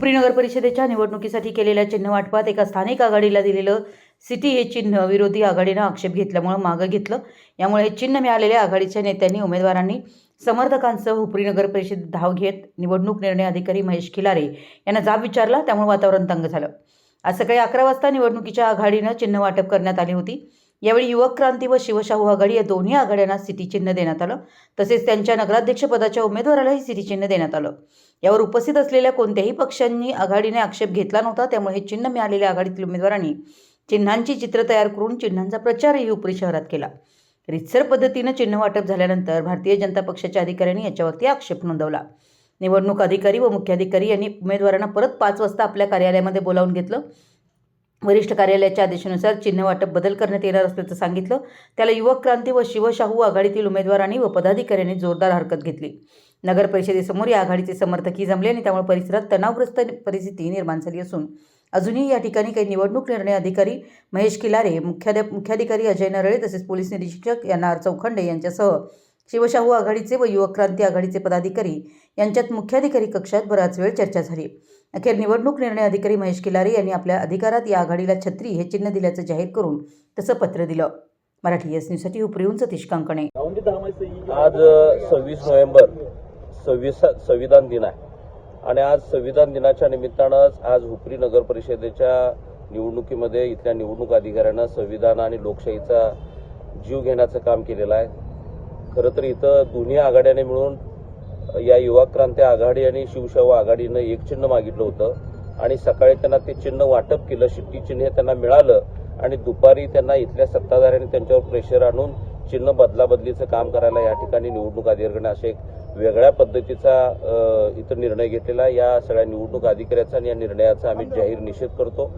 उपरी नगर परिषदेच्या निवडणुकीसाठी केलेल्या चिन्ह वाटपात एका स्थानिक आघाडीला दिलेलं सिटी हे चिन्ह विरोधी आघाडीनं आक्षेप घेतल्यामुळं मागं घेतलं. यामुळे हे चिन्ह मिळालेल्या आघाडीच्या नेत्यांनी उमेदवारांनी समर्थकांसह उपरी नगर परिषदेत धाव घेत निवडणूक निर्णय अधिकारी महेश खिलारे यांना जाब विचारला त्यामुळे वातावरण तंग झालं. आज सकाळी अकरा वाजता निवडणुकीच्या आघाडीनं चिन्ह वाटप करण्यात आली होती. यावेळी युवक क्रांती व शिवशाहू आघाडी या दोन्ही आघाड्यांना सिटी चिन्ह देण्यात आलं. तसेच त्यांच्या नगराध्यक्षपदाच्या उमेदवारालाही सिटी चिन्ह देण्यात आलं. यावर उपस्थित असलेल्या कोणत्याही पक्षांनी आघाडीने आक्षेप घेतला नव्हता त्यामुळे हे चिन्ह मिळालेल्या आघाडीतील उमेदवारांनी चिन्हांची चित्र तयार करून चिन्हांचा प्रचारही उपरी शहरात केला. रितसर पद्धतीनं चिन्ह वाटप झाल्यानंतर भारतीय जनता पक्षाच्या अधिकाऱ्यांनी याच्यावरती आक्षेप नोंदवला. निवडणूक अधिकारी व मुख्याधिकारी यांनी उमेदवारांना परत पाच वाजता आपल्या कार्यालयामध्ये बोलावून घेतलं. वरिष्ठ कार्यालयाच्या आदेशानुसार चिन्ह वाटप बदल करण्यात येणार असल्याचं सांगितलं. त्याला युवक क्रांती व शिवशाहू आघाडीतील उमेदवारांनी व पदाधिकाऱ्यांनी जोरदार हरकत घेतली. नगर परिषदेसमोर या आघाडीचे समर्थकही जमले आणि त्यामुळे परिसरात तणावग्रस्त परिस्थिती निर्माण झाली असून अजूनही या ठिकाणी काही निवडणूक निर्णय अधिकारी महेश किलारे मुख्याध्या मुख्याधिकारी अजय नरळे तसेच पोलीस निरीक्षक यांना चौखंडे यांच्यासह शिवशाहू आघाडीचे व युवक क्रांती आघाडीचे पदाधिकारी यांच्यात मुख्याधिकारी कक्षात बराच वेळ चर्चा झाली. अखेर निवडणूक निर्णय अधिकारी महेश किलारे यांनी आपल्या अधिकारात या आघाडीला छत्री हे चिन्ह दिल्याचं जाहीर करून तसं पत्र दिलं. मराठी एस न्यूजसाठी उपरी सतीश कांकणे. आज सव्वीस नोव्हेंबर सव्वीस संविधान दिन आहे. आणि आज संविधान दिनाच्या निमित्तानंच आज हुपरी नगर परिषदेच्या निवडणुकीमध्ये इथल्या निवडणूक अधिकाऱ्यानं संविधान आणि लोकशाहीचा जीव घेण्याचं काम केलेलं आहे. खरं तर इथं दोन्ही आघाड्याने मिळून या युवा क्रांती आघाडी आणि शिवसेवा आघाडीनं एक चिन्ह मागितलं होतं. आणि सकाळी त्यांना ते चिन्ह वाटप केलं शिट्टी चिन्ह त्यांना मिळालं आणि दुपारी त्यांना इथल्या सत्ताधाऱ्यांनी त्यांच्यावर प्रेशर आणून चिन्ह बदलाबदलीचं काम करायला या ठिकाणी निवडणूक अधिकाऱ्याने असे एक वेगळ्या पद्धतीचा इथं निर्णय घेतलेला या सगळ्या निवडणूक अधिकाऱ्याचा आणि या निर्णयाचा आम्ही जाहीर निषेध करतो.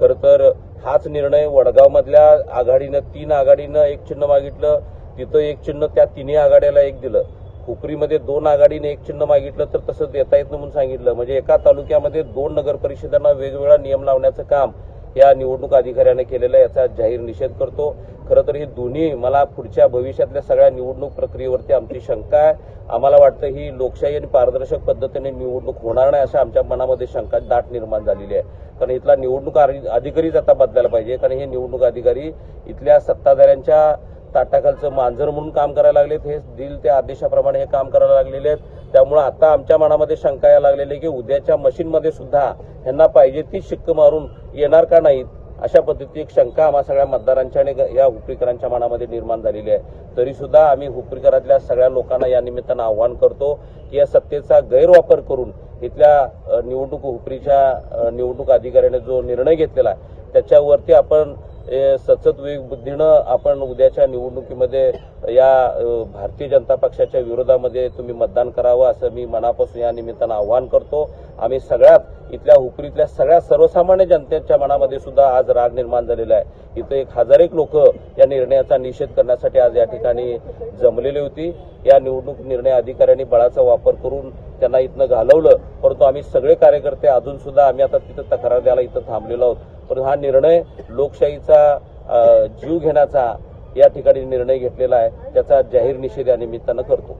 खरं तर हाच निर्णय वडगावमधल्या आघाडीनं तीन आघाडीनं एक चिन्ह मागितलं. तिथं एक चिन्ह त्या तिन्ही आघाड्याला एक दिलं. हुपरीमध्ये दोन आघाडीने एक चिन्ह मागितलं तर तसं देता येत म्हणून सांगितलं. म्हणजे एका तालुक्यामध्ये दोन नगर परिषदांना वेगवेगळा नियम लावण्याचं काम या निवडणूक अधिकाऱ्याने केलेलं आहे याचा जाहीर निषेध करतो. खरं तर ही दोन्ही मला पुढच्या भविष्यातल्या सगळ्या निवडणूक प्रक्रियेवरती आमची शंका आहे. आम्हाला वाटतं ही लोकशाही आणि पारदर्शक पद्धतीने निवडणूक होणार नाही असं आमच्या मनामध्ये शंका दाट निर्माण झालेली आहे. कारण इथला निवडणूक अधिकारीच आता बदलायला पाहिजे. कारण हे निवडणूक अधिकारी इथल्या सत्ताधाऱ्यांच्या ताटाखालचं मांजर म्हणून काम करायला लागलेत हे दिल त्या आदेशाप्रमाणे हे काम करायला लागलेले आहेत. त्यामुळे आता आमच्या मनामध्ये शंका यायला लागलेली आहे की उद्याच्या मशीनमध्ये सुद्धा ह्यांना पाहिजे ती शिक्क मारून येणार का नाहीत? अशा पद्धतीची एक शंका आम्हा सगळ्या मतदारांच्या आणि या हुपरीकरांच्या मनामध्ये निर्माण झालेली आहे. तरी सुद्धा आम्ही हुपरीकरातल्या सगळ्या लोकांना या निमित्तानं आव्हान करतो की या सत्तेचा गैरवापर करून इथल्या निवडणूक हुपरीच्या निवडणूक अधिकाऱ्याने जो निर्णय घेतलेला आहे त्याच्यावरती आपण सतत बुद्धीनं आपण उद्याच्या निवडणुकीमध्ये या भारतीय जनता पक्षाच्या विरोधामध्ये तुम्ही मतदान करावं असं मी मनापासून या निमित्तानं आव्हान करतो. आम्ही सगळ्यात इथल्या हुपरीतल्या सगळ्या सर्वसामान्य जनतेच्या मनामध्ये सुद्धा आज राग निर्माण झालेला आहे. इथं एक हजार एक लोक या निर्णयाचा निषेध करण्यासाठी आज या ठिकाणी जमलेली होती. या निवडणूक निर्णय अधिकाऱ्यांनी बळाचा वापर करून त्यांना इथनं घालवलं. परंतु आम्ही सगळे कार्यकर्ते अजून सुद्धा आम्ही आता तिथं तक्रार द्यायला इथं थांबलेलो आहोत. पण हा निर्णय लोकशाहीचा जीव घेण्याचा या ठिकाणी निर्णय घेतलेला आहे. त्याचा जाहीर निषेध या निमित्तानं करतो.